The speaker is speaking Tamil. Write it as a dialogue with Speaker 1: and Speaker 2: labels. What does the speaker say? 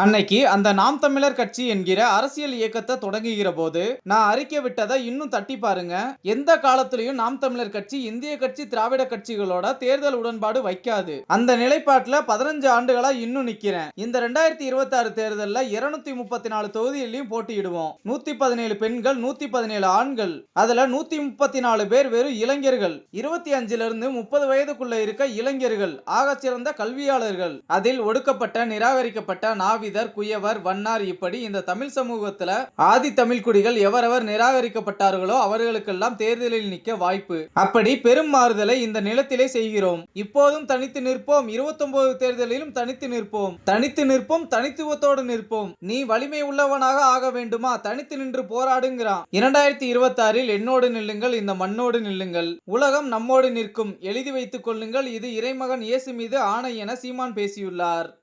Speaker 1: அன்னைக்கு அந்த நாம் தமிழர் கட்சி என்கிற அரசியல் இயக்கத்தை தொடங்குகிற போது நான் அறிக்கை விட்டதை இன்னும் தட்டி பாருங்க. எந்த காலத்திலையும் நாம் தமிழர் கட்சி இந்திய கட்சி திராவிட கட்சிகளோட தேர்தல் உடன்பாடு வைக்காது. அந்த நிலைப்பாட்டுல பதினஞ்சு ஆண்டுகளா இன்னும் நிக்கிறேன். இந்த ரெண்டாயிரத்தி இருபத்தி ஆறு தேர்தலில் இருநூத்தி முப்பத்தி நாலு தொகுதியிலையும் போட்டியிடுவோம். நூத்தி பதினேழு பெண்கள் நூத்தி பதினேழு ஆண்கள். அதுல நூத்தி முப்பத்தி நாலு பேர் வெறும் இளைஞர்கள். இருபத்தி அஞ்சுல இருந்து முப்பது வயதுக்குள்ள இருக்க இளைஞர்கள் ஆகச் சிறந்த கல்வியாளர்கள். அதில் ஒடுக்கப்பட்ட நிராகரிக்கப்பட்ட நாவிதர் குயவர் வண்ணார் இப்படி இந்த தமிழ் சமூகத்துல ஆதி தமிழ் குடிகள் எவரவர் நிராகரிக்கப்பட்டார்களோ அவர்களுக்கெல்லாம் தேர்தலில் நிற்க வாய்ப்பு. அப்படி பெரும் மாறுதலை இந்த நிலத்திலே செய்கிறோம். இப்போதும் தனித்து நிற்போம். இருபத்தொன்பது தேர்தலிலும் தனித்து நிற்போம். தனித்து நிற்போம் தனித்துவத்தோடு நிற்போம். நீ வலிமை உள்ளவனாக ஆக வேண்டுமா? தனித்து நின்று போராடுங்கிறான். இரண்டாயிரத்தி இருபத்தி ஆறில் என்னோடு நில்லுங்கள் இந்த மண்ணோடு நில்லுங்கள். உலகம் நம்மோடு நிற்கும். எழுதி வைத்துக் கொள்ளுங்கள். இது இறைமகன் இயேசு மீது ஆணை என சீமான் பேசியுள்ளார்.